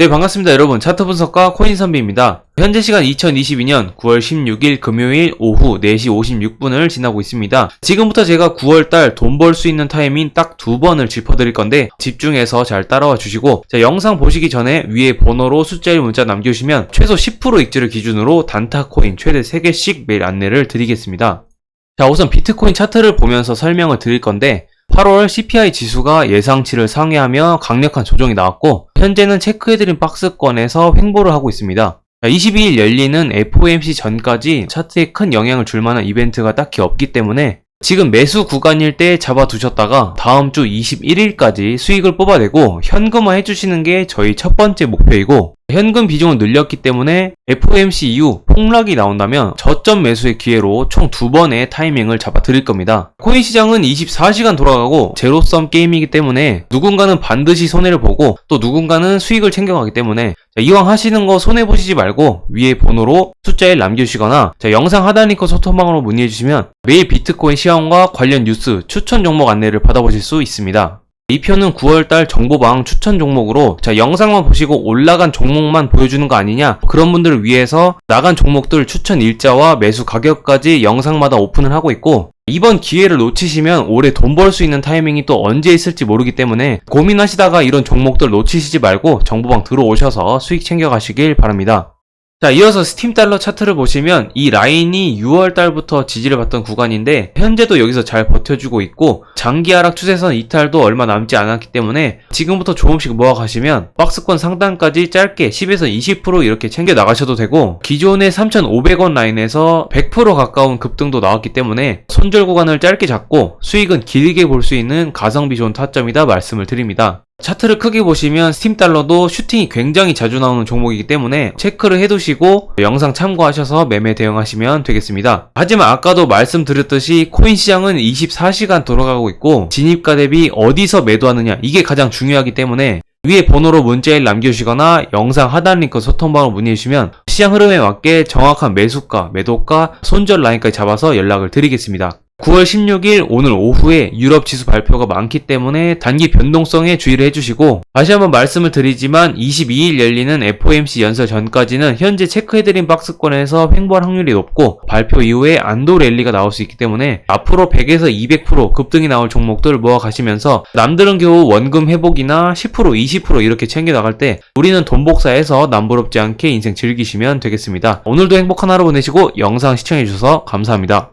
네, 반갑습니다, 여러분. 차트 분석가 코인 선비입니다. 현재 시간 2022년 9월 16일 금요일 오후 4시 56분을 지나고 있습니다. 지금부터 제가 9월달 돈 벌 수 있는 타이밍 딱 두 번을 짚어드릴 건데 집중해서 잘 따라와 주시고 자, 영상 보시기 전에 위에 번호로 숫자 1 문자 남겨주시면 최소 10% 익지를 기준으로 단타 코인 최대 3개씩 매일 안내를 드리겠습니다. 자, 우선 비트코인 차트를 보면서 설명을 드릴 건데 8월 CPI 지수가 예상치를 상회하며 강력한 조정이 나왔고 현재는 체크해드린 박스권에서 횡보를 하고 있습니다. 22일 열리는 FOMC 전까지 차트에 큰 영향을 줄 만한 이벤트가 딱히 없기 때문에 지금 매수 구간일 때 잡아두셨다가 다음 주 21일까지 수익을 뽑아내고 현금화 해주시는 게 저희 첫 번째 목표이고 현금 비중을 늘렸기 때문에 FOMC 이후 폭락이 나온다면 저점 매수의 기회로 총 두 번의 타이밍을 잡아 드릴 겁니다. 코인 시장은 24시간 돌아가고 제로섬 게임이기 때문에 누군가는 반드시 손해를 보고 또 누군가는 수익을 챙겨가기 때문에 자, 이왕 하시는 거 손해보시지 말고 위에 번호로 숫자 1 남겨주시거나 자, 영상 하단 링크 소통방으로 문의해주시면 매일 비트코인 시황과 관련 뉴스 추천 종목 안내를 받아보실 수 있습니다. 이 편은 9월달 정보방 추천 종목으로 자 영상만 보시고 올라간 종목만 보여주는 거 아니냐 그런 분들을 위해서 나간 종목들 추천 일자와 매수 가격까지 영상마다 오픈을 하고 있고 이번 기회를 놓치시면 올해 돈 벌 수 있는 타이밍이 또 언제 있을지 모르기 때문에 고민하시다가 이런 종목들 놓치시지 말고 정보방 들어오셔서 수익 챙겨가시길 바랍니다. 자, 이어서 스팀 달러 차트를 보시면 이 라인이 6월 달부터 지지를 받던 구간인데 현재도 여기서 잘 버텨주고 있고 장기 하락 추세선 이탈도 얼마 남지 않았기 때문에 지금부터 조금씩 모아가시면 박스권 상단까지 짧게 10에서 20% 이렇게 챙겨 나가셔도 되고 기존의 3,500원 라인에서 100% 가까운 급등도 나왔기 때문에 손절 구간을 짧게 잡고 수익은 길게 볼 수 있는 가성비 좋은 타점이다 말씀을 드립니다. 차트를 크게 보시면 스팀 달러도 슈팅이 굉장히 자주 나오는 종목이기 때문에 체크를 해두시고 영상 참고하셔서 매매 대응하시면 되겠습니다. 하지만 아까도 말씀드렸듯이 코인 시장은 24시간 돌아가고 있고 진입가 대비 어디서 매도하느냐 이게 가장 중요하기 때문에 위에 번호로 문자일 남겨주시거나 영상 하단 링크 소통방으로 문의해주시면 시장 흐름에 맞게 정확한 매수가, 매도가, 손절 라인까지 잡아서 연락을 드리겠습니다. 9월 16일 오늘 오후에 유럽 지수 발표가 많기 때문에 단기 변동성에 주의를 해주시고 다시 한번 말씀을 드리지만 22일 열리는 FOMC 연설 전까지는 현재 체크해드린 박스권에서 횡보할 확률이 높고 발표 이후에 안도 랠리가 나올 수 있기 때문에 앞으로 100에서 200% 급등이 나올 종목들 모아 가시면서 남들은 겨우 원금 회복이나 10% 20% 이렇게 챙겨 나갈 때 우리는 돈 복사해서 남부럽지 않게 인생 즐기시면 되겠습니다. 오늘도 행복한 하루 보내시고 영상 시청해주셔서 감사합니다.